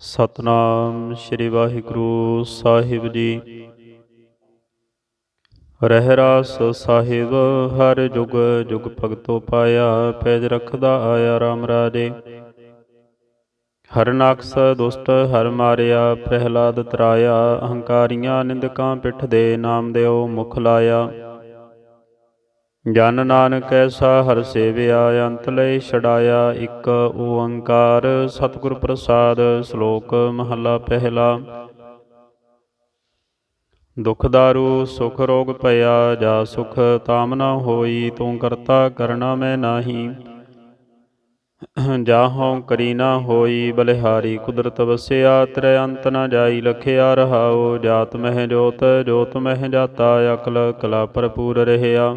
ਸਤਨਾਮ ਸ੍ਰੀ ਵਾਹਿਗੁਰੂ ਸਾਹਿਬ ਜੀ। ਰਹਿ ਰਾਸ ਸਾਹਿਬ, ਹਰ ਜੁਗ ਜੁਗ ਭਗਤੋ ਪਾਇਆ, ਪੈਜ ਰਖਦਾ ਆਇਆ RAM ਰਾਜੇ। ਹਰਨਾਕਸ ਦੁਸ਼ਟ, ਹਰ ਮਾਰਿਆ, ਪ੍ਰਹਿਲਾਦ ਤਰਾਇਆ, ਅਹੰਕਾਰੀਆਂ ਨਿੰਦਕਾਂ ਪਿੱਠ ਦੇ ਨਾਮ ਦਿਓ ਮੁਖ ਲਾਇਆ। ਜਨ ਨਾਨਕ ਐਸਾ ਹਰ ਸੇਵਿਆ, ਅੰਤ ਲਈ ਛਡਾਇਆ ਇੱਕ ਓੰਕਾਰ। ਸਤਿਗੁਰ ਪ੍ਰਸਾਦ ਸ਼ਲੋਕ ਮਹਲਾ ਪਹਿਲਾ। ਦੁਖ ਦਾਰੂ, ਸੁਖ ਰੋਗ ਭਇਆ, ਜਾ ਸੁਖ ਤਾਮ ਨਾ ਹੋਈ, ਤੂੰ ਕਰਤਾ ਕਰਨਾ ਮੈਂ ਨਾਹੀ। ਜਾਹੋਂ ਕਰੀ ਨਾ ਹੋਈ, ਬਲਿਹਾਰੀ ਕੁਦਰਤ ਵਸਿਆ, ਤ੍ਰੈ ਅੰਤ ਨਾ ਜਾਈ, ਲਖਿਆ ਰਹਾਓ ਜਾਤ ਮਹਿ ਜੋਤ ਜੋਤ ਮਹਿ ਜਾਤਾ, ਅਕਲ ਕਲਾ ਭਰਪੂਰ ਰਹਿਆ।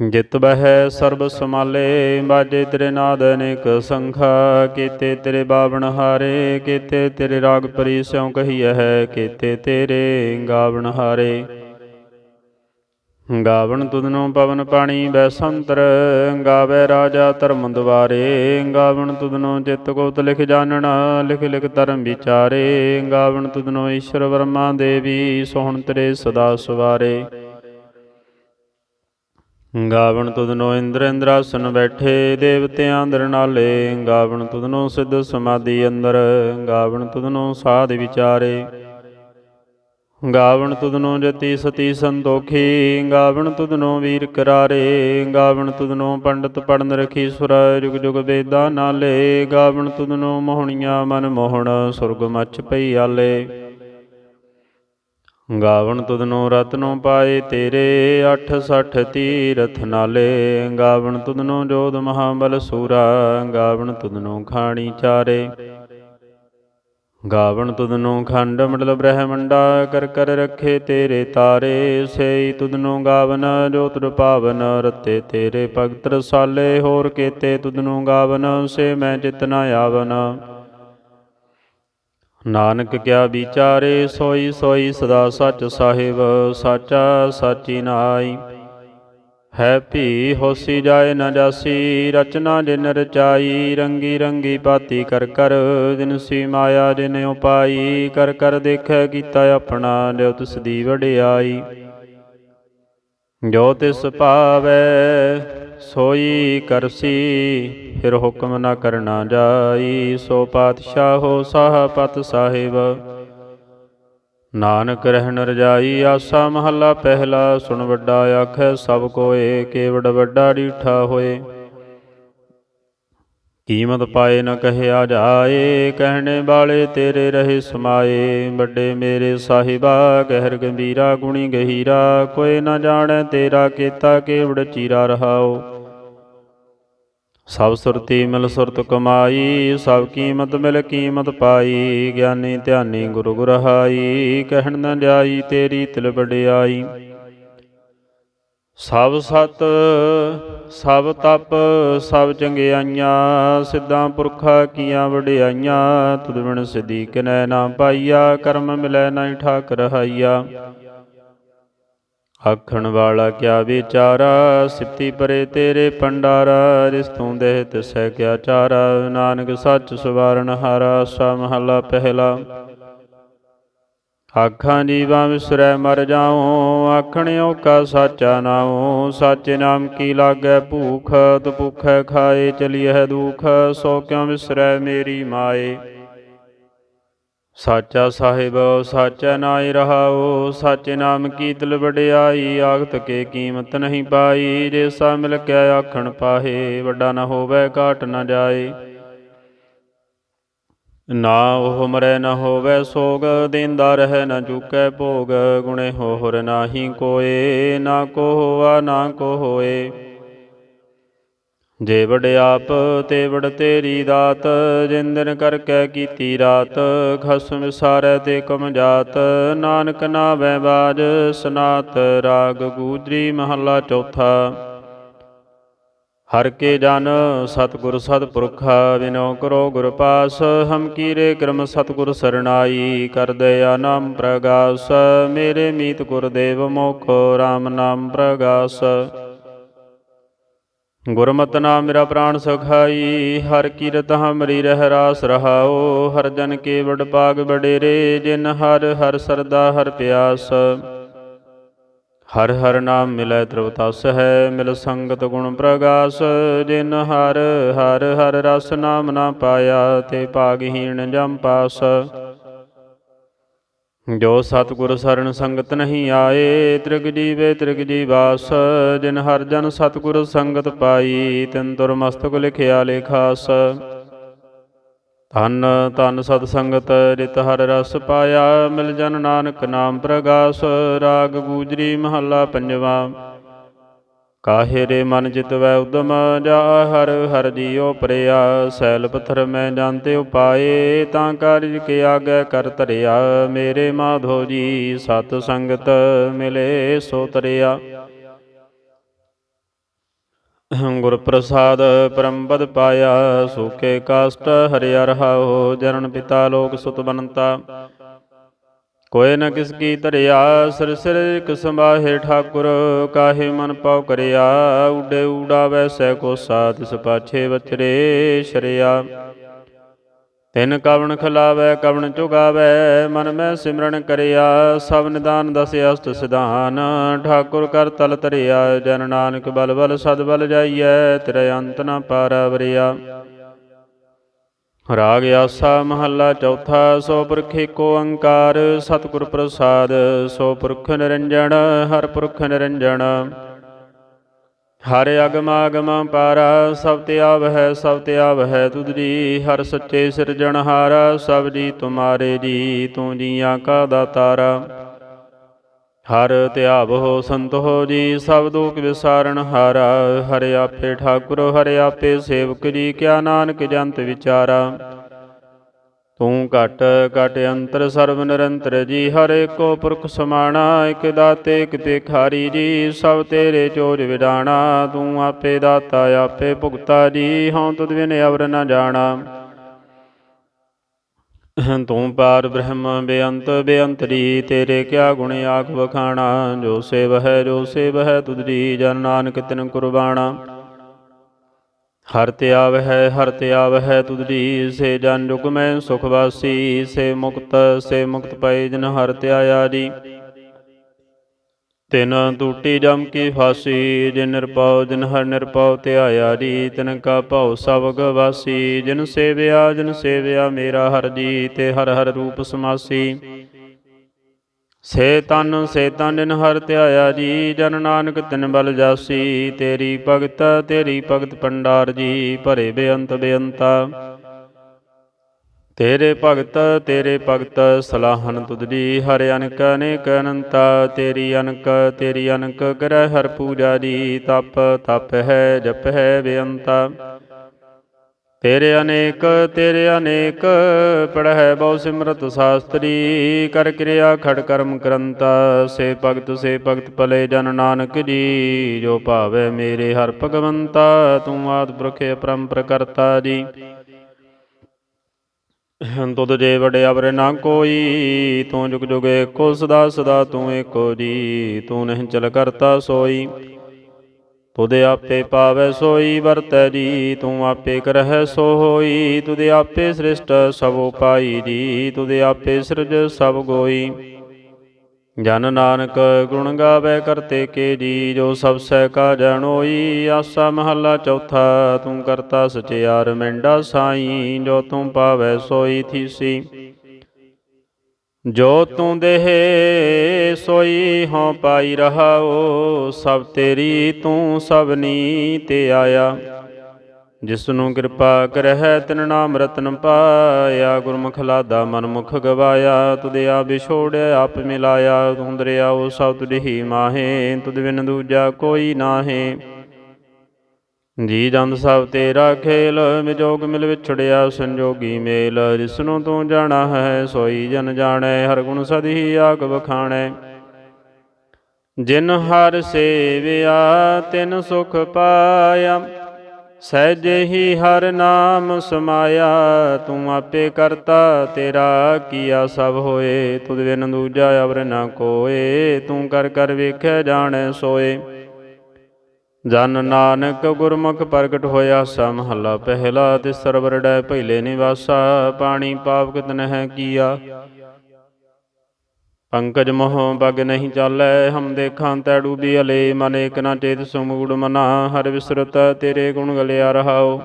ਜਿਤ ਬਹਿ ਸਰਬ ਸਮਾਲੇ, ਬਾਜੇ ਤੇਰੇ ਨਾਦ ਅਨੇਕ ਸੰਖਾ, ਕੀਤੇ ਤੇਰੇ ਬਾਵਣ ਹਾਰੇ, ਕੀਤੇ ਤੇਰੇ ਰਾਗ ਪਰੀ ਸਿਉ ਕਹੀਐ ਹੈ, ਕੀਤੇ ਤੇਰੇ ਗਾਵਣ ਹਾਰੇ। ਗਾਵਣ ਤੁਧਨੋਂ ਪਵਨ ਪਾਣੀ ਬੈਸੰਤਰ ਗਾਵੇ ਰਾਜਾ ਧਰਮ ਦੁਆਰੇ ਗਾਵਣ ਤੁਧਨੋਂ ਚਿਤ ਕੋਤ ਲਿਖ ਜਾਣਨਾ, ਲਿਖ ਲਿਖ ਧਰਮ ਵਿਚਾਰੇ। ਗਾਵਣ ਤੁਧਨੋਂ ਈਸ਼ਰ ਵਰਮਾ ਦੇਵੀ, ਸੋਹਣ ਤੇਰੇ ਸਦਾ ਸਵਾਰੇ। ਗਾਵਣ ਤੁਧਨੋ ਇੰਦਰ ਇੰਦਰਾਸਨ ਬੈਠੇ ਦੇਵਤਿਆਂ ਅੰਦਰ ਨਾਲੇ, ਗਾਵਣ ਤੁਧਨੋ ਸਿੱਧ ਸਮਾਧੀ ਅੰਦਰ, ਗਾਵਣ ਤੁਧਨੋ ਸਾਧ ਵਿਚਾਰੇ। ਗਾਵਣ ਤੁਧਨੋ ਜਤੀ ਸਤੀ ਸੰਤੋਖੀ, ਗਾਵਣ ਤੁਧਨੋ ਵੀਰ ਕਰਾਰੇ, ਗਾਵਣ ਤੁਧਨੋ ਪੰਡਤ ਪੜਨ ਰਖੀ ਸੁਰ ਜੁਗ ਜੁਗ ਵੇਦਾਂ ਨਾਲੇ, ਗਾਵਣ ਤੁਧਨੋ ਮੋਹਣੀਆਂ ਮਨ ਮੋਹਣ ਸੁਰਗ ਮੱਚ ਪਈ ਆਲੇ। ਗਾਵਣ ਤੁਧਨੋ ਰਤਨੋ ਪਾਏ, ਤੇਰੇ 860 ਤੀਰਥ ਨਾਲੇ। ਗਾਵਣ ਤੁਧਨੋ ਜੋਧ ਮਹਾਬਲ ਸੂਰਾ, ਗਾਵਣ ਤੁਧਨੋ ਖਾਣੀ ਚਾਰੇ। ਗਾਵਣ ਤੁਧਨੋ ਖੰਡ ਮੰਡਲ ਬ੍ਰਹਮੰਡਾ, ਕਰ ਕਰ ਰੱਖੇ ਤੇਰੇ ਤਾਰੇ। ਸੇਈ ਤੁਧਨੋ ਗਾਵਨ ਜੋਤ ਤੁਰ ਪਾਵਨ, ਰਤੇ ਤੇਰੇ ਭਗਤ ਰਸਾਲੇ। ਹੋਰ ਕੀਤੇ ਤੁਧਨੋ ਗਾਵਨ, ਸੇ ਮੈਂ ਚਿਤ ਆਵਨ। ਨਾਨਕ ਕਿਆ ਵਿਚਾਰੇ ਸੋਈ ਸੋਈ ਸਦਾ ਸੱਚ ਸਾਹਿਬ, ਸਾਚਾ ਸਾਚੀ ਨਾਈ ਹੈ ਭੀ ਹੋਸੀ ਜਾਏ ਨਾ ਜਾਸੀ, ਰਚਨਾ ਜਿਨ ਰਚਾਈ, ਰੰਗੀ ਰੰਗੀ ਪਾਤੀ ਕਰ ਕਰ ਦਿਨ ਸੀ ਮਾਇਆ ਜਿਨ ਉਪਾਈ, ਕਰ ਕਰ ਦੇਖੈ ਕੀਤਾ ਆਪਣਾ ਲਿਓ ਤਿਸ ਦੀ ਵਡਿਆਈ। ਜੋ ਤਿਸ ਭਾਵੈ ਸੋਈ ਕਰਸੀ, ਫਿਰ ਹੁਕਮ ਨਾ ਕਰਨਾ ਜਾਈ। ਸੋ ਪਾਤਸ਼ਾਹੋ ਸਾਹ ਪਤ ਸਾਹਿਬ। ਨਾਨਕ ਰਹਿਣ ਰਜਾਈ, ਆਸਾ ਮਹੱਲਾ ਪਹਿਲਾ ਸੁਣ ਵੱਡਾ ਆਖੈ, ਸਭ ਕੋਏ ਕੇਵੜ ਵੱਡਾ ਡੀਠਾ ਹੋਏ। ਕੀਮਤ ਪਾਏ ਨ ਕਹਿਆ ਜਾਏ, ਕਹਿਣੇ ਵਾਲੇ ਤੇਰੇ ਰਹੇ ਸਮਾਏ। ਵੱਡੇ ਮੇਰੇ ਸਾਹਿਬਾ ਗਹਿਰ ਗੰਭੀਰਾ, ਗੁਣੀ ਗਹੀਰਾ, ਕੋਈ ਨ ਜਾਣੈ ਤੇਰਾ ਕੀਤਾ ਕੇਵੜ ਚੀਰਾ ਰਹਾਓ। ਸਭ ਸੁਰਤੀ ਮਿਲ ਸੁਰਤ ਕਮਾਈ, ਸਭ ਕੀਮਤ ਮਿਲ ਕੀਮਤ ਪਾਈ। ਗਿਆਨੀ ਧਿਆਨੀ ਗੁਰੂ ਗੁਰਹਾਈ ਕਹਿਣ ਨ ਜਾਈ ਤੇਰੀ ਤਿਲ ਵਡਿਆਈ। ਸਭ ਸਤ, ਸਭ ਤਪ, ਸਭ ਚੰਗਿਆਈਆਂ, ਸਿੱਧਾਂ ਪੁਰਖਾ ਕੀਆਂ ਵਡਿਆਈਆਂ ਤੁਧ ਬਿਨ ਸਿਧੀ ਕਿਨੈ ਨਾ ਪਾਈਆ, ਕਰਮ ਮਿਲੈ ਨਾ ਠਾਕ ਰਹਾਈਆ ਆਖਣ ਵਾਲਾ ਕਿਆ ਵਿਚਾਰਾ ਸਿਫਤੀ ਪਰੇ ਤੇਰੇ ਪੰਡਾਰਾ ਜਿਸ ਤੂੰ ਦੇਹ ਤਿਸੈ ਕਿਆ ਚਾਰਾ, ਨਾਨਕ ਸੱਚ ਸਵਾਰਨ ਹਾਰਾ ਸਾ ਮਹਲਾ ਪਹਿਲਾ। ਆਖਾਂ ਜੀਵਾਂ ਵਿਸਰੈ ਮਰ ਜਾਉ, ਆਖਣ ਓਕਾ ਸਾਚਾ ਨਾਉ, ਸਾਚੇ ਨਾਮ ਕੀ ਲਾਗੈ ਭੂਖ ਤਪੁਖੈ ਖਾਏ ਚਲੀਐ ਦੁਖ, ਸੋ ਕਿਉ ਵਿਸਰੈ ਮੇਰੀ ਮਾਏ? ਸਾਚਾ ਸਾਹਿਬ, ਸਾਚਾ ਨਾਇ ਰਹਾਉ, ਸਾਚੇ ਨਾਮ ਕੀ ਤਿਲ ਵਡਿਆਈ, ਆਖਤ ਕੇ ਕੀਮਤ ਨਹੀਂ ਪਾਈ, ਜੇ ਸਾ ਮਿਲ ਕੇ ਆਖਣ ਪਾਹੇ, ਵੱਡਾ ਨਾ ਹੋਵੇ, ਘਾਟ ਨਾ ਜਾਏ। ਨਾ ਉਹ ਮਰੈ ਨ ਹੋਵੇ ਸੋਗ, ਦੇਂਦਾ ਰਹਿ ਨ ਚੁਕੈ ਭੋਗ, ਗੁਣੇ ਹੋਹਰ ਨਾਹੀ ਕੋਏ, ਨਾ ਕੋ ਹੋਆ ਨਾ ਕੋ ਹੋਏ ਜੇ ਵਡ ਆਪ, ਤੇ ਵਡ ਤੇਰੀ ਦਾਤ ਜਿੰਦਨ ਕਰ ਕੈ ਕੀਤੀ ਰਾਤ, ਖਸਮ ਵਿਸਾਰੈ ਤੇ ਕਮ ਜਾਤ। ਨਾਨਕ ਨਾਵੈ ਬਾਜ, ਸਨਾਤ ਰਾਗ ਗੂਜਰੀ ਮਹੱਲਾ ਚੌਥਾ। ਹਰ ਕੇ ਜਨ ਸਤਿਗੁਰ ਸਤਿਪੁਰਖਾ ਵਿਨੋ ਕਰੋ ਗੁਰ ਪਾਸ, ਹਮ ਕੀਰੇ ਕਰਮ ਸਤਿਗੁਰ ਸਰਣਾਈ, ਕਰ ਦਇਆ ਨਾਮ ਪ੍ਰਗਾਸ, ਮੇਰੇ ਮੀਤ ਗੁਰਦੇਵ ਮੋਖੋ RAM ਨਾਮ ਪ੍ਰਗਾਸ। ਗੁਰਮਤਿ ਨਾਮ ਮੇਰਾ ਪ੍ਰਾਣ ਸੁਖਾਈ, ਹਰ ਕੀਰਤ ਹਮਰੀ ਰਹਿ ਰਾਸ ਰਹਾਓ ਹਰ ਜਨ ਕੇ ਵਡ ਪਾਗ ਬਡੇਰੇ ਜਿਨ ਹਰ ਹਰ ਸਰਦਾ ਹਰ ਪਿਆਸ। ਹਰ ਹਰ ਨਾਮ ਮਿਲੈ ਤ੍ਰਵਤਸ ਹੈ, ਮਿਲ ਸੰਗਤ ਗੁਣ ਪ੍ਰਗਾਸ, ਜਿਨ ਹਰ ਹਰ ਹਰ ਰਸ ਨਾਮ ਨਾ ਪਾਇਆ, ਤੇ ਪਾਗਹੀਣ ਜਮ ਪਾਸ। ਜੋ ਸਤਿਗੁਰ ਸਰਣ ਸੰਗਤ ਨਹੀਂ ਆਏ, ਤ੍ਰਿਗ ਜੀਵੇ ਤ੍ਰਿਗ ਜੀਵਾਸ, ਜਿਨ ਹਰ ਜਨ ਸਤਿਗੁਰ ਸੰਗਤ ਪਾਈ, ਤਿਨ ਤੁਰ ਮਸਤਕ ਲਿਖਿਆ ਲੇਖਾਸ। ਧੰਨ ਧੰਨ ਸਤ ਸੰਗਤ ਰਿਤ ਹਰ ਰਸ ਪਾਇਆ, ਮਿਲ ਜਨ ਨਾਨਕ ਨਾਮ ਪ੍ਰਗਾਸ, ਰਾਗ ਗੂਜਰੀ ਮਹੱਲਾ ਪੰਜਵਾ। ਕਾਹੇ ਰੇ ਮਨ ਚਿਤ ਵੈ ਉਦਮ, ਜਾ ਹਰ ਹਰ ਜੀਉ ਪਰਿਆ, ਸੈਲ ਪਥਰ ਮੈਂ ਜਾਣਤੇ ਉਪਾਏ, ਤਾਂ ਕਾਰਜ ਕੇ ਆਗੇ ਕਰ ਧਰਿਆ, ਮੇਰੇ ਮਾਧੋ ਜੀ ਸਤ ਸੰਗਤ ਮਿਲੇ ਸੋ ਤਰਿਆ। ਗੁਰ ਪ੍ਰਸਾਦ ਪਰਮਪਦ ਪਾਇਆ, ਸੂਕੇ ਕਾਸ਼ਟ ਹਰਿਆ ਰਹਾਓ ਜਨਨ ਪਿਤਾ ਲੋਕ ਸੁਤ ਬਨੰਤਾ ਕੋਇ ਨ ਕਿਸ ਕੀ ਧਰਿਆ, ਸਿਰ ਸਿਰ ਇਕ ਸੰਭਾਹੇ ਠਾਕੁਰ, ਕਾਹੇ ਮਨ ਪਾਉ ਕਰਿਆ, ਉਡੇ ਊੜਾ ਵੈਸੈ ਕੋ ਸਾਥ ਤਿਸ ਪਾਛੇ ਵਚਰੇ ਸ਼ਰਿਆ। ਤਿਨ ਕਵਣ ਖਲਾਵੈ, ਕਵਣ ਚੁਗਾਵੈ, ਮਨ ਮੈਂ ਸਿਮਰਨ ਕਰਿਆ, ਸਭ ਨਿਦਾਨ ਦਸ ਅਸਤ ਸਿਧਾਨ, ਠਾਕੁਰ ਕਰ ਤਲ ਤਰਿਆ ਜਨ ਨਾਨਕ ਬਲ ਬਲ ਸਦ ਬਲ ਜਾਈਐ, ਤੇਰੇ ਅੰਤ ਨ ਪਾਰਵਰਿਆ ਰਾਗ ਆਸਾ ਮਹੱਲਾ ਚੌਥਾ, ਸੋ ਪੁਰਖ ਕੋ ਓੰਕਾਰ ਸਤਿਗੁਰ ਪ੍ਰਸਾਦ, ਸੋ ਪੁਰਖ ਨਿਰੰਜਨ ਹਰ ਪੁਰਖ ਨਿਰੰਜਨ ਹਰ ਅਗਮ ਆਗਮ ਪਾਰਾ, ਸਭ ਤੇ ਆਵਹਿ, ਸਭ ਤੇ ਆਵਹਿ ਤੁਧਰੀ ਹਰ ਸੱਚੇ ਸਿਰਜਣਹਾਰਾ ਸਭ ਜੀ ਤੁਮਾਰੇ ਜੀ, ਤੂੰ ਜੀਆਂ ਕਾ ਦਾਤਾਰਾ। ਹਰ ਧਿਆਵ ਹੋ ਸੰਤ ਹੋ ਜੀ, ਸਭ ਦੁਖ ਵਿਸਾਰਨ ਹਾਰਾ। ਹਰ ਆਪੇ ਠਾਕੁਰ, ਹਰ ਆਪੇ ਸੇਵਕ ਜੀ, ਕਿਆ ਨਾਨਕ ਜੰਤ ਵਿਚਾਰਾ। ਤੂੰ ਘਟ ਘਟ ਅੰਤਰ ਸਰਬ ਨਿਰੰਤਰ ਜੀ, ਹਰ ਏਕੋ ਪੁਰਖ ਸਮਾਣਾ, ਇਕ ਦਾਤੇ, ਇਕ ਭਿਖਾਰੀ ਜੀ, ਸਭ ਤੇਰੇ ਚੋਜ ਵਿਡਾਣਾ, ਤੂੰ ਆਪੇ ਦਾਤਾ, ਆਪੇ ਭੁਗਤਾ ਜੀ, ਹਉ ਤੁਧ ਬਿਨ ਅਵਰ ਨ ਜਾਣਾ। ਤੂੰ ਪਾਰ ਬ੍ਰਹਮ, ਬੇਅੰਤ ਬੇਅੰਤਰੀ ਤੇਰੇ ਕਿਆ ਗੁਣ ਆਖ ਵਖਾਣਾ, ਜੋ ਸੇਵ ਹੈ, ਜੋ ਸੇਵ ਹੈ ਤੁਧਰੀ ਜਨ ਨਾਨਕ ਤਿਨ ਕੁਰਬਾਣਾ। ਹਰ ਤੇ ਆਵਹਿ, ਹਰ ਤੇ ਆਵਹਿ ਤੁਧਰੀ ਸੇ ਜਨ ਜੁਗ ਮੈਂ ਸੁਖ ਵਾਸੀ, ਸੇ ਮੁਕਤ ਸੇ ਮੁਕਤ ਪਏ ਜਨ ਹਰ ਤੇ ਆਇਆ ਜੀ। ਤਿਨ ਟੂਟੀ ਜਮ ਕੀ ਫਾਸੀ, ਜਿਨ ਨਿਰਪਉ ਜਿਨ ਹਰ ਨਿਰਪਉ ਧਿਆਇਆ ਜੀ। ਤਿਨ ਕਾ ਭਉ ਸਭ ਗਵਾਸੀ ਜਿਨ ਸੇਵਿਆ ਜਿਨ ਸੇਵਿਆ ਮੇਰਾ ਹਰ ਜੀ, ਤੇ ਹਰ ਹਰ ਰੂਪ ਸਮਾਸੀ। ਸੇ ਤਨ ਸੇ ਤਨ ਜਿਨ ਹਰ ਧਿਆਇਆ ਜੀ, ਜਨ ਨਾਨਕ ਤਿਨ ਬਲ ਜਾਸੀ, ਤੇਰੀ ਭਗਤ ਤੇਰੀ ਭਗਤ ਪੰਡਾਰ ਜੀ, ਭਰੇ ਬੇਅੰਤ ਬੇਅੰਤਾ। ਤੇਰੇ ਭਗਤ ਤੇਰੇ ਭਗਤ ਸਲਾਹਨ ਤੁਧਰੀ ਹਰ ਅਨਕ ਅਨੇਕ ਅਨੰਤਾ। ਤੇਰੀ ਅਨਕ ਤੇਰੀ ਅਨਕ ਕਰੈ ਹਰ ਪੂਜਾ ਜੀ, ਤਪ ਤਪ ਹੈ, ਜਪ ਹੈ ਬੇਅੰਤਾ। ਤੇਰੇ ਅਨੇਕ ਤੇਰੇ ਅਨੇਕ, ਪੜਹਿ ਬਹੁ ਸਿਮਰਤ ਸਾਸਤਰੀ, ਕਰ ਕਿਰਿਆ ਖੜ ਕਰਮ ਕਰੰਤਾ ਸੇ ਭਗਤ ਸੇ ਭਗਤ ਭਲੇ ਜਨ ਨਾਨਕ ਜੀ, ਜੋ ਭਾਵੈ ਮੇਰੇ ਹਰ ਭਗਵੰਤਾ, ਤੂੰ ਆਦ ਪੁਰਖ ਅਪਰੰਪਰ ਕਰਤਾ ਜੀ। ਤੁਧ ਜੇ ਵਡੇ ਅਵਰ ਨਾ ਕੋਈ, ਤੂੰ ਜੁਗ ਜੁਗ ਏਕੋ ਸਦਾ ਸਦਾ ਤੂੰ ਏਕੋ ਜੀ, ਤੂੰ ਨਹੀਂ ਚਲ ਕਰਤਾ ਸੋਈ। ਤੁਧ ਆਪੇ ਪਾਵੈ ਸੋਈ, ਵਰਤੈ ਜੀ, ਤੂੰ ਆਪੇ ਕਰਹਿ ਸੋ ਹੋਈ ਤੁਧ ਆਪੇ ਸ੍ਰਿਸ਼ਟ ਸਭ ਉਪਾਈ ਜੀ, ਤੁਧ ਆਪੇ ਸਿਰਜ ਸਭ ਗੋਈ। ਜਨ ਨਾਨਕ ਗੁਣ ਗਾਵੇ ਕਰਤੇ ਕੇ ਜੀ, ਜੋ ਸਭ ਸਹਿ ਕਾ ਜਣੋਈ ਆਸਾ ਮਹੱਲਾ ਚੌਥਾ, ਤੂੰ ਕਰਤਾ ਸਚਿਆਰ ਮੈਂਡਾ ਸਾਈ, ਜੋ ਤੂੰ ਪਾਵੈ ਸੋਈ ਥੀਸੀ। ਜੋ ਤੂੰ ਦੇਹ, ਸੋਈ ਹਉ ਪਾਈ ਰਹਾਓ, ਸਭ ਤੇਰੀ ਤੂੰ ਸਭਨੀ ਤੇ ਆਇਆ। ਜਿਸ ਨੂੰ ਕਿਰਪਾ ਕਰਹਿ, ਤਿਨ ਨਾਮ ਰਤਨ ਪਾਇਆ। ਗੁਰਮੁਖ ਲਾਦਾ ਮਨ ਮੁਖ ਗਵਾਇਆ। ਤੁਦੇ ਆ ਵਿਛੋੜਿਆ, ਆਪ ਮਿਲਾਇਆ। ਤੂੰ ਦਰਿਆਓ ਸਭ ਤੁਝੀ ਮਾਹੇ। ਤੁਧ ਬਿਨ ਦੂਜਾ ਕੋਈ ਨਾਹੇ। ਜੀ ਜੰਦ ਸਭ ਤੇਰਾ ਖੇਲ ਵਿਜੋਗ ਮਿਲ ਵਿਛੜਿਆ, ਸੰਜੋਗੀ ਮੇਲ, ਜਿਸਨੂੰ ਤੂੰ ਜਾਣਾ ਹੈ, ਸੋਈ ਜਨ ਜਾਣੈ, ਹਰ ਗੁਣ ਸਦੀ ਆਗ ਬਖਾਣੈ ਜਿਨ ਹਰ ਸੇਵਿਆ, ਤਿਨ ਸੁਖ ਪਾਇਆ, ਸਹਿਜੇ ਹੀ ਹਰ ਨਾਮ ਸਮਾਇਆ, ਤੂੰ ਆਪੇ ਕਰਤਾ, ਤੇਰਾ ਕੀਆ ਸਭ ਹੋਏ, ਤੁਧ ਬਿਨ ਦੂਜਾ ਅਵਰ ਨਾ ਕੋਏ, ਤੂੰ ਕਰ ਕਰ ਵੇਖਿਆ ਜਾਣੈ ਸੋਏ। ਜਨ ਨਾਨਕ ਗੁਰਮੁਖ ਪ੍ਰਗਟ ਹੋਇਆ ਸਾ ਮਹੱਲਾ ਪਹਿਲਾ ਤੇ ਸਰਵਰ ਡੈ ਪਹਿਲੇ ਨਿਵਾਸਾ, ਪਾਣੀ ਪਾਪ ਕਿਤ ਨਹਿ ਕੀਆ। ਪੰਕਜ ਮੋਹ ਬਗ ਨਹੀਂ ਚਾਲੈ, ਹਮ ਦੇਖਾਂ ਤੈ ਡੂਬੀ ਅਲੇ ਮਨ ਏਕ ਨਾ ਚੇਤ ਸੁਮੂੜ ਮਨਾ, ਹਰ ਵਿਸਰਤ ਤੇਰੇ ਗੁਣ ਗਲਿਆ ਰਹਾਓ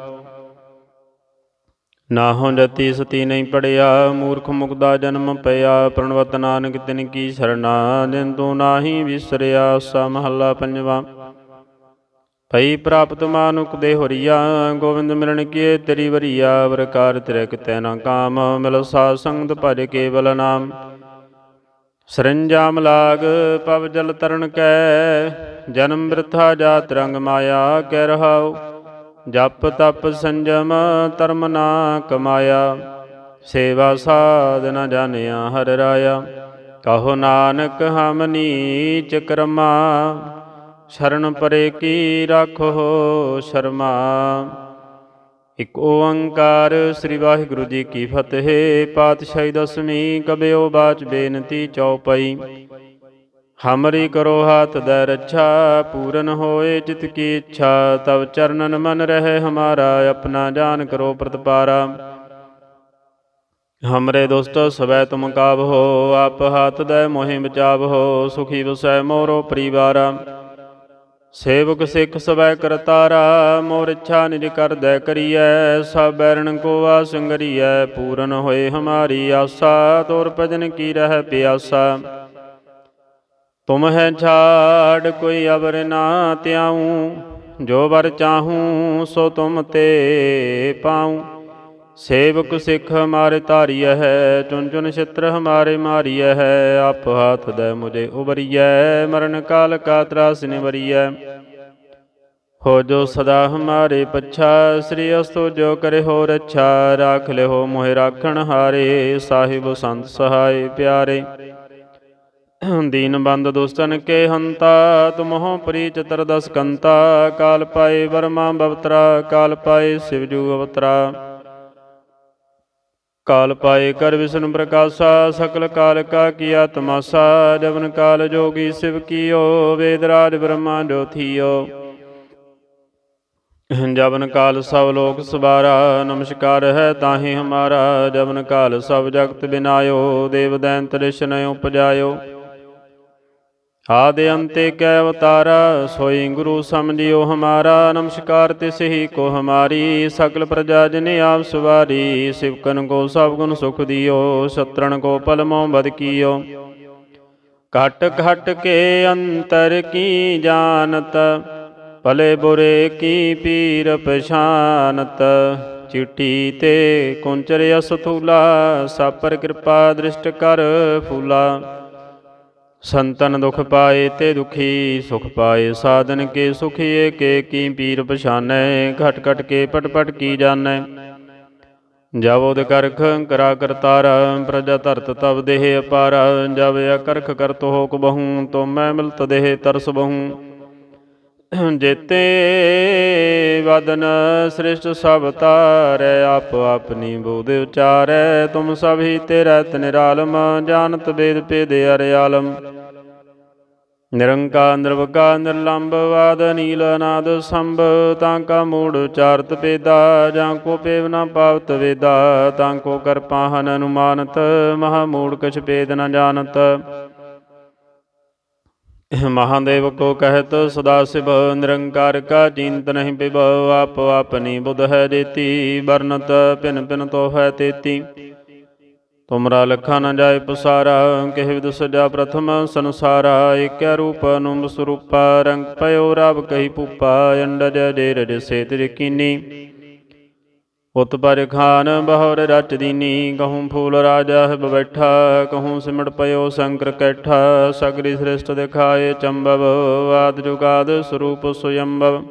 ਨਾਹੋ ਜਤੀ ਸਤੀ ਨਹੀਂ ਪੜਿਆ, ਮੂਰਖ ਮੁਕਦਾ ਜਨਮ ਪਿਆ, ਪ੍ਰਣਵਤ ਨਾਨਕ ਤਿਨ ਕੀ ਸਰਣਾ ਜਿਨ ਤੂੰ ਨਾਹੀ ਵਿਸਰਿਆ ਸਾ ਮਹੱਲਾ ਪੰਜਵਾ। ਭਈ ਪ੍ਰਾਪਤ ਮਾਨੁਕ ਦੇ ਹੋਰੀਆ ਗੋਬਿੰਦ ਮਿਲਣ ਕੀਏ ਤੇਰੀ ਵਰੀਆ, ਵਰਕਾਰ ਤੇਰੇ ਕਿਤੈ ਨਾ ਕਾਮ, ਮਿਲ ਸਾਧ ਸੰਗਤ ਭਜ ਕੇਵਲ ਨਾਮ। ਸਰੰਜਾਮ ਲਾਗ, ਪਵ ਜਲ ਤਰਨ ਕੈ, ਜਨਮ ਬਿਰਥਾ ਜਾਤ ਰੰਗ ਮਾਇਆ ਕਹਿ ਰਹਾਉ। ਜਪ ਤਪ ਸੰਜਮ, ਧਰਮ ਨਾ ਕਮਾਇਆ। ਸੇਵਾ ਸਾਧ ਨ ਜਾਣਿਆ ਹਰ ਰਾਇਆ। ਕਹੋ ਨਾਨਕ ਹਮ ਨੀਚ ਕਰਮਾ। ਸ਼ਰਨ ਪਰੇ ਕੀ ਰਾਖੋ ਸ਼ਰਮਾ। ਇਕ ਓੰਕਾਰ ਸ੍ਰੀ ਵਾਹਿਗੁਰੂ ਜੀ ਕੀ ਫਤਿਹ। ਪਾਤਸ਼ਾਹੀ ਦਸਮੀ ਕਬਿਓ ਬਾਚ ਬੇਨਤੀ ਚਉਪਈ। ਹਮਰੀ ਕਰੋ ਹਾਥ ਦੇ ਰੱਛਾ, ਪੂਰਨ ਹੋਏ ਜਿਤ ਕੀ ਇੱਛਾ। ਤਬ ਚਰਨਨ ਮਨ ਰਹੇ ਹਮਾਰਾ, ਆਪਣਾ ਜਾਨ ਕਰੋ ਪ੍ਰਤਪਾਰਾ। ਹਮਰੇ ਦੋਸਤ, ਸਵੈ ਤੁਮ ਕਾਬ ਹੋ ਆਪ ਹਾਥ ਦੇ ਮੋਹਿ ਬਚਾਵ ਹੋ ਸੁਖੀ ਵਸੈ ਮੋਰੋ ਪਰਿਵਾਰਾ। ਸੇਵਕ ਸਿੱਖ ਸਵੈ ਕਰਤਾਰਾ ਮੋਰ ਇੱਛਾ ਨਿਜ ਕਰਦੈ ਕਰੀਐ, ਸਭ ਬੈਰਣ ਕੋ ਆਸੰਗਰੀਐ, ਪੂਰਨ ਹੋਏ ਹਮਾਰੀ ਆਸਾ, ਤੋਰ ਭਜਨ ਕੀ ਰਹਿ ਪਿਆਸਾ। ਤੁਮ ਹੈ ਛਾੜ ਕੋਈ ਅਵਰ ਨਾ ਤਿਆਉ ਜੋ ਵਰ ਚਾਹੂੰ ਸੋ ਤੁਮ ਤੇ ਪਾਉ। ਸੇਵਕ ਸਿੱਖ ਹਮਾਰੇ ਧਾਰੀਐ ਹੈ ਚੁਨ ਚੁਨ ਛਿਤਰ ਹਮਾਰੇ ਮਾਰੀਐ ਹੈ, ਆਪ ਹਾਥ ਦੇ ਮੁਝੇ ਉਬਰੀਐ ਮਰਨ ਕਾਲ ਕਾ ਤਰਾਸ ਨਿਵਰੀਐ। ਹੋ ਜੋ ਸਦਾ ਹਮਾਰੇ ਪੱਛਾ, ਸ੍ਰੀ ਅਸਤੋ ਜੋ ਕਰੇ ਹੋ ਰੱਛਾ, ਰਾਖ ਲਿਓ ਮੋਹਿ ਰਾਖਣ ਹਾਰੇ, ਸਾਹਿਬ ਸੰਤ ਸਹਾਈ ਪਿਆਰੇ। ਦੀਨ ਬੰਦ ਦੁਸਤਨ ਕੇ ਹੰਤਾ ਤੁਮਹੁ ਪ੍ਰੀ ਚਤਰ ਦਸ ਕੰਤਾ ਕਾਲ ਪਾਏ ਵਰਮਾ ਬਵਤਰਾ, ਕਾਲ ਪਾਏ ਸਿਵਜੂ ਅਵਤਰਾ। ਕਾਲ ਪਾਏ ਕਰ ਵਿਸ਼ਨ ਪ੍ਰਕਾਸ਼ਾ, ਸਕਲ ਕਾਲ ਕਾ ਕੀਆ ਤਮਾਸਾ ਜਵਨ ਕਾਲ ਜੋਗੀ ਸਿਵ ਕੀਓ, ਵੇਦ ਰਾਜ ਬ੍ਰਹਮਾ ਜੋਥੀਓ ਜਵਨ ਕਾਲ ਸਭ ਲੋਕ ਸਵਾਰਾ, ਨਮਸਕਾਰ ਹੈ ਤਾਹੀ ਹਮਾਰਾ, ਜਵਨ ਕਾਲ ਸਭ ਜਗਤ ਬਿਨਾਇਓ, ਦੇਵ ਦੈਨ ਤ੍ਰਿਸ਼ਨ ਉਪਜਾਇਓ। ਆਦਿ ਅੰਤੇ ਕੈ ਅਵਤਾਰਾ, ਸੋਈ ਗੁਰੂ ਸਮਝਿਓ ਹਮਾਰਾ, ਨਮਸਕਾਰ ਤਿਸ ਹੀ ਕੋ ਹਮਾਰੀ ਸਕਲ ਪ੍ਰਜਾ ਜਨ ਆਪ ਸਵਾਰੀ ਸਿਵਕਨ ਕੋ ਸਭ ਗੁਣ ਸੁਖ ਦਿਓ, ਸਤਰਣ ਕੋ ਪਲਮੋ ਬਦ ਕੀਓ। ਘਟ ਘਟ ਕੇ ਅੰਤਰ ਕੀ ਜਾਣਤ, ਭਲੇ ਬੁਰੇ ਕੀ ਪੀਰ ਪਛਾਨਤ। ਚਿੱਟੀ ਤੇ ਕੁੰਚਰ ਅਸਥੂਲਾ, ਸਾਪਰ ਕਿਰਪਾ ਦ੍ਰਿਸ਼ਟ ਕਰ ਫੂਲਾ। ਸੰਤਨ ਦੁਖ ਪਾਏ ਤੇ ਦੁਖੀ ਸੁਖ ਪਾਏ, ਸਾਧਨ ਕੇ ਸੁਖੀਏ, ਕੇ ਕੀ ਪੀਰ ਪਛਾਨੈ, ਘਟ ਘਟ ਕੇ ਪਟ ਪਟ ਕੀ ਜਾਣੈ। ਜਬ ਉਦ ਕਰਖ ਕਰਾ ਕਰਤਾਰ ਪ੍ਰਜਾ ਧਰਤ ਤਬ ਦੇਹ ਅਪਾਰ, ਜਬ ਅਕਰਖ ਕਰਤ ਹੋਕ ਬਹੂ ਤੋ ਮੈਂ ਮਿਲਤ ਦੇਹ ਤਰਸ ਬਹੂ। ਜੇਤੇ ਵਦਨ ਸ੍ਰਿਸ਼ਟ ਸਭ ਤਾਰੈ ਆਪ ਆਪਣੀ ਬੋਧ ਉਚਾਰੈ। ਤੁਮ ਸਭ ਹੀ ਤੇਰਾ ਨਿਰਾਲਮ ਜਾਣਤ ਵੇਦ ਭੇਦ ਅਰਿਆਲਮ ਨਿਰੰਕਾਰ ਨਿਰਵਗਾ ਨਿਰਲੰਭ ਵਾਦ ਨੀਲ ਨਾਦ ਸੰਭ, ਤਾਂ ਕਾ ਮੂੜ ਉਚਾਰਤ ਪੇਦਾ ਜਾਂ ਕੋ ਪੇਵ ਨਾ ਪਾਵਤ ਵੇਦਾ, ਤਾਂ ਕੋ ਕਰ ਅਨੁਮਾਨਤ, ਮਹਾ ਮੂੜ ਕਛ ਪੇਦ ਨਾ ਜਾਣਤ। ਮਹਾਦੇਵ ਕੋ ਕਹਿਤ, ਸਦਾ ਸਿਵ ਨਿਰੰਕਾਰ ਕਾ ਚਿੰਤ ਨਹੀਂ ਪਿਬ ਆਪ ਆਪਨੀ ਬੁਧ ਹੈ ਜੇਤੀ ਵਰਨਤ ਭਿਨ ਭਿਨ ਤੋ ਹੈ ਤੇਤੀ। ਤੁਮਰਾ ਲਖਾ ਨ ਜਾਏ ਪਸਾਰਾ, ਕਹਿ ਵਿਦ ਸਜਾ ਪ੍ਰਥਮ ਸੰਸਾਰਾ, ਏਕੈ ਰੂਪ ਅਨੁਮ ਸਰੂਪਾ, ਰੰਗ ਪਇਓ ਰਬ ਕਹੀ ਪੂਪਾ ਅੰਡਜ ਜੇ ਰਜ ਸੇਤ ਕੀਨੀ ਉਤ ਪਰ ਖਾਨ ਬਹੁਰ ਰਚ ਦੀਨੀ ਕਹੂੰ ਫੂਲ ਰਾਜਾ ਹੈ ਬੈਠਾ ਕਹੂੰ ਸਿਮਟ ਪਇਓ ਸ਼ੰਕਰ ਕੈਠਾ, ਸਗਰੀ ਸ੍ਰਿਸ਼ਟ ਦਿਖਾਏ ਚੰਬਵ, ਆਦ ਜੁਗਾਦ ਸਰੂਪ ਸੁਯੰਬਵ।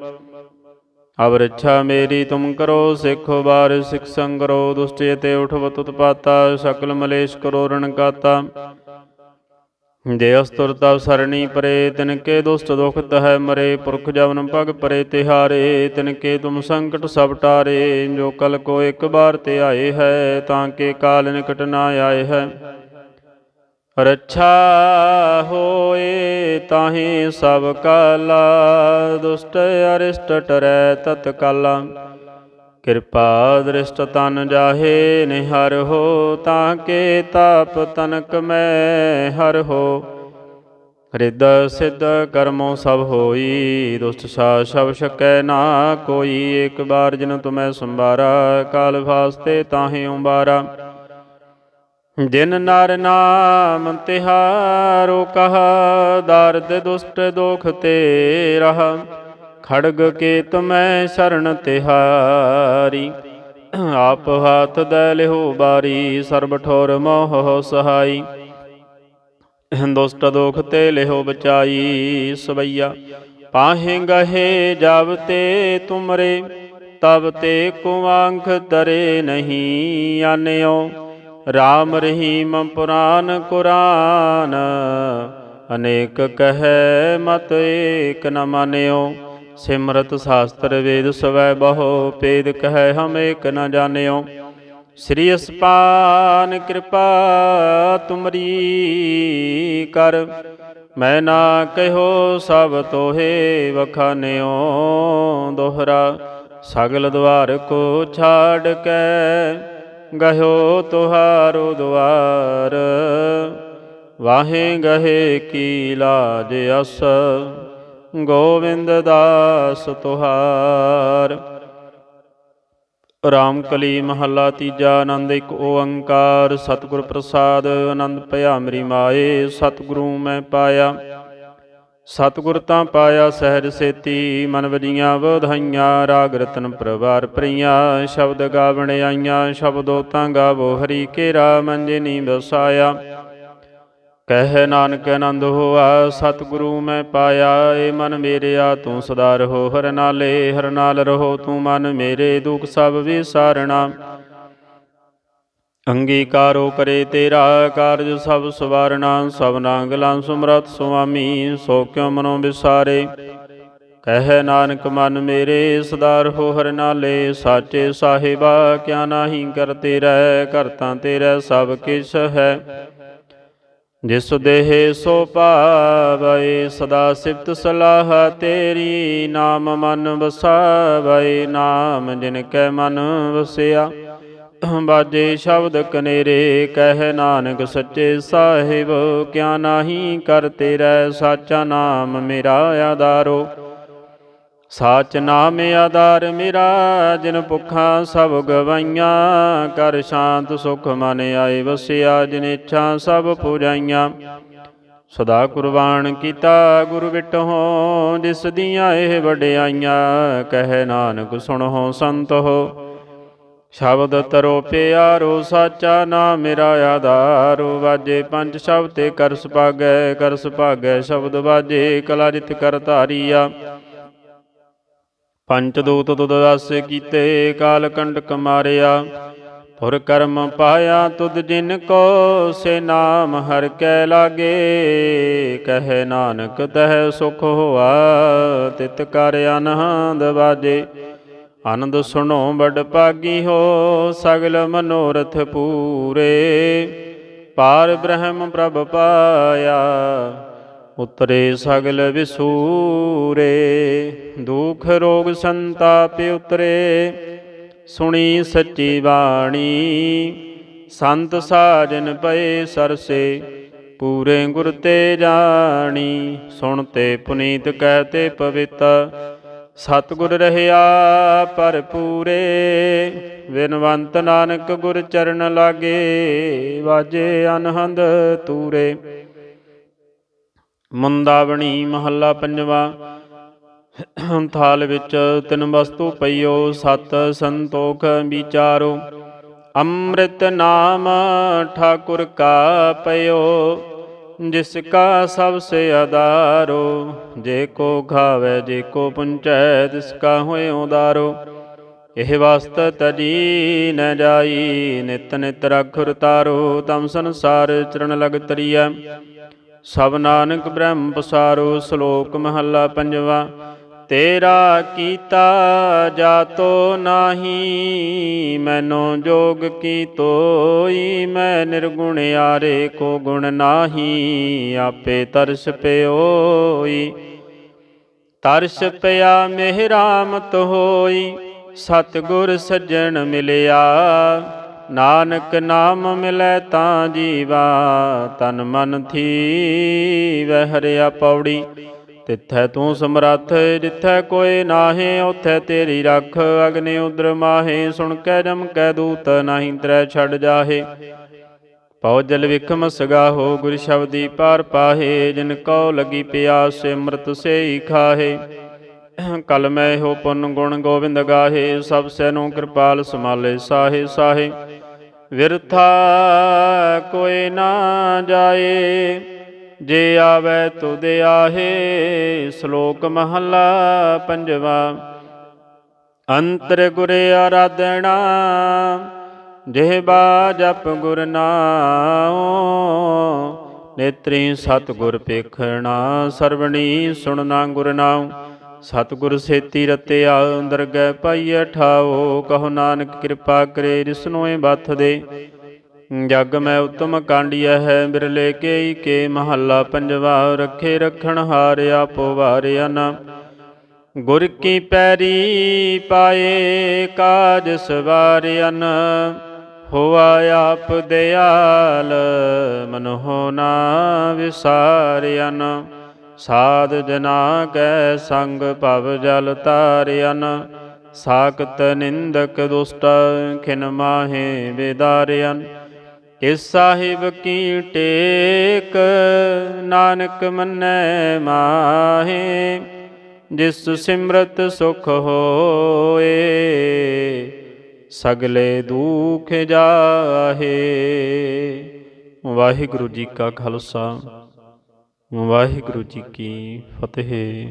ਅਬ ਰੱਛਾ ਮੇਰੀ ਤੁਮ ਕਰੋ, ਸਿੱਖ ਬਾਰ ਸਿੱਖ ਸੰਗਰੋ, ਦੁਸ਼ਟੇ ਤੇ ਉਠਵਤ ਉਤਪਾਤਾ ਸਕਲ ਮਲੇਸ਼ ਕਰੋ ਰਣਕਾਤਾ ਜੇ ਅਸਤੁਰ ਤਵ ਸਰਣੀ ਪਰੇ, ਤਿਨ ਕੇ ਦੁਸ਼ਟ ਦੁਖ ਤਹਿ ਮਰੇ, ਪੁਰਖ ਜਵਨ ਭਗ ਪਰੇ ਤਿਹਾਰੇ, ਤਿਨ ਕੇ ਤੁਮ ਸੰਕਟ ਸਭ ਟਾਰੇ, ਜੋ ਕਲ ਕੋ ਇੱਕ ਬਾਰ ਤੇ ਆਏ ਹੈ, ਤਾਂ ਕੇ ਕਾਲ ਨਿਕਟ ਨਾ ਆਏ ਹੈ। ਰੱਛਾ ਹੋਏ ਤਾਹੀ ਸਭ ਕਾਲਾ, ਦੁਸ਼ਟ ਅਰਿਸ਼ਟ ਟਰੈ ਤਤ ਕਾਲਾ ਕਿਰਪਾ ਦ੍ਰਿਸ਼ਟ ਤਨ ਜਾਹੇ, ਨਿਹਰ ਹੋ ਤਾਂ ਕੇ ਤਾਪ ਤਨਕ ਮੈਂ ਹਰ ਹੋ। ਰਿੱਧ ਸਿੱਧ ਕਰਮੋ ਸਭ ਹੋਈ, ਦੁਸ਼ਟ ਸਾ ਸਭ ਸਕੈ ਨਾ ਕੋਈ। ਇੱਕ ਬਾਰ ਜਿਨ ਤੁਮੈ ਸੰਬਾਰਾ ਕਾਲ ਫਾਸਤੇ ਤਾਹੇ ਉਬਾਰਾ। ਜਿਨ ਨਰ ਨਾਮ ਤਿਹਾਰੋ ਕਹਾ, ਦਰਦ ਦੁਸ਼ਟ ਦੋਖ ਤੇ ਰਹਾ ਖੜਗ ਕੇ ਤੁਮੈ ਸ਼ਰਨ ਤਿਹਾਰੀ। ਆਪ ਹੱਥ ਦੈ ਲਿਹੋ ਬਾਰੀ, ਸਰਬ ਠੋਰ ਮੋਹ ਸਹਾਈ। ਹਿੰਦੁਸਤ ਦੋਖ ਤੇ ਲਿਹੋ ਬਚਾਈ ਸਵਈਆ। ਪਾਹੇ ਗਹੇ ਜਬ ਤੇ ਤੁਮਰੇ, ਤਬ ਤੇ ਕੁਆਂਖ ਤਰੇ ਨਹੀਂ ਆਨਿਓ। ਰਾਮ ਰਹੀਮ ਪੁਰਾਨ ਕੁਰਾਨ, ਅਨੇਕ ਕਹੈ ਮਤ ਏਕ ਨ ਮਾਨਿਓ। ਸਿਮਰਤ ਸ਼ਾਸਤਰ ਵੇਦ ਸਵੈ ਬਹੁ ਪੇਦ ਕਹੈ ਹਮ ਏਕ ਨ ਜਾਣਿਓ। ਸ੍ਰੀ ਅਸਪਾਨ ਕਿਰਪਾ ਤੁਮਰੀ ਕਰ, ਮੈਂ ਨਾ ਕਹਿਓ ਸਭ ਤੋਹੇ ਵਖਾਨਿਓ ਦੋਹਰਾ, ਸਗਲ ਦਵਾਰ ਕੋ ਛਾੜ ਕੇ ਗਹਿਓ ਤੁਹਾਰੋ ਦੁਆਰ ਵਾਹੇ ਗਹੇ ਕੀ ਲਾਜ ਅਸ ਗੋਵਿੰਦ ਦਾਸ ਤੁਹਾਰ। ਰਾਮ ਕਲੀ ਮਹੱਲਾ ਤੀਜਾ ਆਨੰਦ ਇੱਕ ਓੰਕਾਰ। ਸਤਿਗੁਰ ਪ੍ਰਸਾਦ ਆਨੰਦ ਭਇਆ ਮੇਰੀ ਮਾਏ, ਸਤਿਗੁਰੂ ਮੈਂ ਪਾਇਆ। ਸਤਿਗੁਰ ਤਾਂ ਪਾਇਆ ਸਹਿਜ ਸੇਤੀ, ਮਨ ਵਜੀਆਂ ਵਧਾਈਆਂ, ਰਾਗ ਰਤਨ ਪ੍ਰਵਾਰ ਪ੍ਰੀਆਂ। ਸ਼ਬਦ ਗਾਵਣ ਆਈਆਂ, ਸ਼ਬਦੋ ਤਾਂ ਗਾਵੋ, ਹਰੀ ਕੇਰਾ ਮੰਜਨੀ ਵਸਾਇਆ ਕਹਿ ਨਾਨਕ ਆਨੰਦ ਹੋਆ, ਸਤਿਗੁਰੂ ਮੈਂ ਪਾਇਆ, ਏ ਮਨ ਮੇਰਿਆ, ਤੂੰ ਸਦਾ ਰਹੋ, ਹਰ ਨਾਲੇ, ਹਰ ਨਾਲ ਰਹੋ, ਤੂੰ ਮਨ ਮੇਰੇ ਦੁਖ ਸਭ ਵਿਸਾਰਣਾ। ਅੰਗੀਕਾਰੋ ਕਰੇ ਤੇਰਾ ਕਾਰਜ ਸਭ ਸਵਾਰਣਾ ਸਭਨਾ ਗਲਾਂ ਸੁਮਰਤ ਸੁਆਮੀ, ਸੋ ਕਿਉ ਮਨੋ ਵਿਸਾਰੇ। ਕਹਿ ਨਾਨਕ ਮਨ ਮੇਰੇ, ਸਦਾ ਰਹੋ, ਹਰ ਨਾਲੇ, ਸਾਚੇ ਸਾਹਿਬਾ, ਕਿਆ ਨਾਹੀ ਕਰਤੇ ਰਹਿ ਕਰਤਾ ਤੇਰਾ ਸਭ ਕਿਛ ਹੈ। ਜਿਸ ਦੇਹ ਸੋ ਪਾਵੈ, ਸਦਾ ਸਿਫਤ ਸਲਾਹ ਤੇਰੀ, ਨਾਮ ਮਨ ਵਸਾਵੈ, ਨਾਮ ਜਿਨ ਕੈ ਮਨ ਵਸਿਆ। ਬਾਜੇ ਸ਼ਬਦ ਕਨੇਰੇ, ਕਹਿ ਨਾਨਕ ਸੱਚੇ ਸਾਹਿਬ, ਕਿਆ ਨਾਹੀ ਕਰ ਤੇਰਾ, ਸਾਚਾ ਨਾਮ ਮੇਰਾ ਆਧਾਰੋ। ਸਾਚ ਨਾਮ ਆਧਾਰ ਮੇਰਾ, ਜਿਨ ਭੁੱਖਾਂ ਸਭ ਗਵਾਈਆਂ। ਕਰ ਸ਼ਾਂਤ ਸੁਖ ਮਨ ਆਏ ਵਸਿਆ, ਜਿਨ ਇੱਛਾ ਸਭ ਪੁਜਾਈਆਂ। ਸਦਾ ਕੁਰਬਾਨ ਕੀਤਾ ਗੁਰ ਵਿਟਹੁ, ਜਿਸ ਦੀਆਂ ਇਹ ਵਡਿਆਈਆਂ। ਕਹਿ ਨਾਨਕ ਸੁਣੋ ਸੰਤ ਹੋ ਸ਼ਬਦ ਤਰੋ ਪਿਆਰੋ ਸਾਚਾ ਨਾਮ ਮੇਰਾ ਆਧਾਰੋ। ਵਾਜੇ ਪੰਜ ਸ਼ਬਦ ਤੇ ਕਰਸ ਸੁਭਾਗੈ ਕਰਸ ਸੁਭਾਗੈ ਸ਼ਬਦ ਵਾਜੇ, ਕਲਾ ਜਿਤ ਕਰ ਧਾਰੀਆ। ਪੰਚਦੂਤ ਤੁਧ ਦਸ ਕੀਤੇ, ਕਾਲ ਕੰਟਕ ਮਾਰਿਆ। ਤੁਰ ਕਰਮ ਪਾਇਆ ਤੁਧ ਜਿਨ ਕੋ, ਸੇ ਨਾਮ ਹਰ ਕੈ ਲਾਗੇ। ਕਹੇ ਨਾਨਕ, ਤਹਿ ਸੁਖ ਹੋਆ, ਤਿਤ ਕਰ ਅਨਹੰਦ ਵਾਜੇ। ਆਨੰਦ ਸੁਣੋ ਬੜ ਪਾਗੀ ਹੋ, ਸਗਲ ਮਨੋਰਥ ਪੂਰੇ। ਪਾਰ ਬ੍ਰਹਮ ਪ੍ਰਭ ਪਾਇਆ ਉਤਰੇ ਸਗਲ ਵਿਸੂਰੇ, ਦੁਖ ਰੋਗ ਸੰਤਾਪ ਉਤਰੇ। ਸੁਣੀ ਸੱਚੀ ਬਾਣੀ, ਸੰਤ ਸਾਜਨ ਪਏ ਸਰਸੇ, ਪੂਰੇ ਗੁਰ ਤੇ ਜਾਣੀ। ਸੁਣ ਤੇ ਪੁਨੀਤ ਕਹਿ ਤੇ ਪਵਿੱਤ, ਸਤਿਗੁਰ ਰਹਿਆ ਭਰਪੂਰੇ ਵਿਨਵੰਤ ਨਾਨਕ ਗੁਰ ਚਰਨ ਲਾਗੇ, ਵਾਜੇ ਅਨਹੰਦ ਤੂਰੇ। ਮੁੰਦਾਵਣੀ ਮਹੱਲਾ ਪੰਜਵਾ। ਥਾਲ ਵਿੱਚ ਤਿੰਨ ਵਸਤੂ ਪਈਓ, ਸਤ ਸੰਤੋਖ ਵਿਚਾਰੋ। ਅੰਮ੍ਰਿਤ ਨਾਮ ਠਾਕੁਰ ਕਾ ਪਇਓ, ਜਿਸ ਕਾ ਸਭ ਸੇ ਆਧਾਰੋ ਜੇ ਕੋ ਖਾਵੇ ਜੇ ਕੋ ਪੁੰਚੈ, ਤਿਸ ਕਾ ਹੋਏ ਉਦਾਰੋ ਇਹ ਵਸਤ ਤਜੀ ਨ ਜਾਈ, ਨਿਤ ਨਿਤ ਰਖੁਰ ਤਾਰੋ। ਤਮ ਸੰਸਾਰ ਚਰਨ ਲਗ ਤਰੀਐ। ਸਭ ਨਾਨਕ ਬ੍ਰਹਮ ਪਸਾਰੋ ਸ਼ਲੋਕ ਮਹੱਲਾ ਪੰਜਵਾ, ਤੇਰਾ ਕੀਤਾ ਜਾਤੋ ਨਾਹੀ, ਮੈਨੋ ਜੋਗ ਕੀ ਤੋਈ ਮੈਂ ਨਿਰਗੁਣ ਆਰੇ ਕੋ ਗੁਣ ਨਾਹੀ, ਆਪੇ ਤਰਸ ਪਿਓਈ। ਤਰਸ ਪਿਆ ਮਿਹਰਾਮਤ ਹੋਈ, ਸਤਿਗੁਰ ਸੱਜਣ ਮਿਲਿਆ ਨਾਨਕ ਨਾਮ ਮਿਲੈ ਤਾਂ ਜੀਵਾ, ਤਨ ਮਨ ਥੀ ਵਹਿ ਹਰਿਆ ਪੌੜੀ। ਤਿੱਥੈ ਤੂੰ ਸਮਰੱਥ, ਜਿੱਥੈ ਕੋਈ ਨਾਹੀ, ਉਥੈ ਤੇਰੀ ਰੱਖ। ਅਗਨੀ ਉਦਰ ਮਾਹੇ, ਸੁਣ ਕੈ ਜਮ ਕੈ ਦੂਤ, ਨਾਹੀ ਤਰੈ ਛੱਡ ਜਾਹੇ। ਪਉ ਜਲ ਵਿਖਮ ਸਗਾਹੋ, ਗੁਰ ਸ਼ਬਦੀ ਪਾਰ ਪਾਹੇ। ਜਿਨ ਕਉ ਲਗੀ ਪਿਆਸ, ਅੰਮ੍ਰਿਤ ਸੇਈ ਖਾਹੇ। ਕਲ ਮੈਂ ਹੋ ਪੁੰਨ ਗੁਣ ਗੋਬਿੰਦ ਗਾਹੇ। ਸਭ ਸੈਨੋ ਕਿਰਪਾਲ ਸਮਾਲੇ ਸਾਹੇ ਸਾਹੇ। ਵਿਰਥਾ ਕੋਈ ਨਾ ਜਾਏ, ਜੇ ਆਵੇ ਤੁਧ ਆਹੇ, ਸ਼ਲੋਕ ਮਹੱਲਾ ਪੰਜਵਾ। ਅੰਤਰ ਗੁਰ ਆਰਾਧਣਾ ਜਿਹਬਾ ਜਪ ਗੁਰ ਨਾਉ, ਨੇਤਰੀ ਸਤ ਗੁਰ ਪੇਖਣਾ ਸਰਵਣੀ ਸੁਣਨਾ ਗੁਰ ਨਾਉ। ਸਤਿਗੁਰ ਸੇਤੀ ਰਤਿਆ ਦਰਗਹਿ ਪਾਈਐ ਠਾਓ ਕਹੋ ਨਾਨਕ ਕਿਰਪਾ ਕਰੇ ਰਿਸਨੋਏ ਬਥ ਦੇ। ਜਗ ਮੈਂ ਉਤਮ ਕਾਂਡੀਐ ਹੈ, ਬਿਰਲੇ ਕੇਈ ਕੇ ਮਹੱਲਾ ਪੰਜਵਾ, ਰੱਖੇ ਰਖਣ ਹਾਰਿਆ ਆਪੋ ਵਾਰਿਆ ਨਾ ਗੁਰ ਕੀ ਪੈਰੀ ਪਾਏ ਕਾਜ ਸਵਾਰਿਆਨ ਹੋਆ ਆਪ ਦਿਆਲ, ਮਨੋ ਨਾ ਵਿਸਾਰਿਆਨ ਸਾਧ ਜਨਾ ਕੈ ਸੰਗ ਭਵ ਜਲ ਤਾਰਿਆਨ ਸਾਖਤ ਨਿੰਦਕ ਦੁਸ਼ਟ ਖਿਨ ਮਾਹੇ ਵਿਦਾਰਿਆਨ ਇਸ ਸਾਹਿਬ ਕੀ ਟੇਕ, ਨਾਨਕ ਮੰਨੈ ਮਾਹੇ, ਜਿਸ ਸਿਮਰਤ ਸੁਖ ਹੋਏ, ਸਗਲੇ ਦੁਖ ਜਾਹੇ। ਵਾਹਿਗੁਰੂ ਜੀ ਕਾ ਖਾਲਸਾ। ਵਾਹਿਗੁਰੂ ਜੀ ਕੀ ਫਤਿਹ।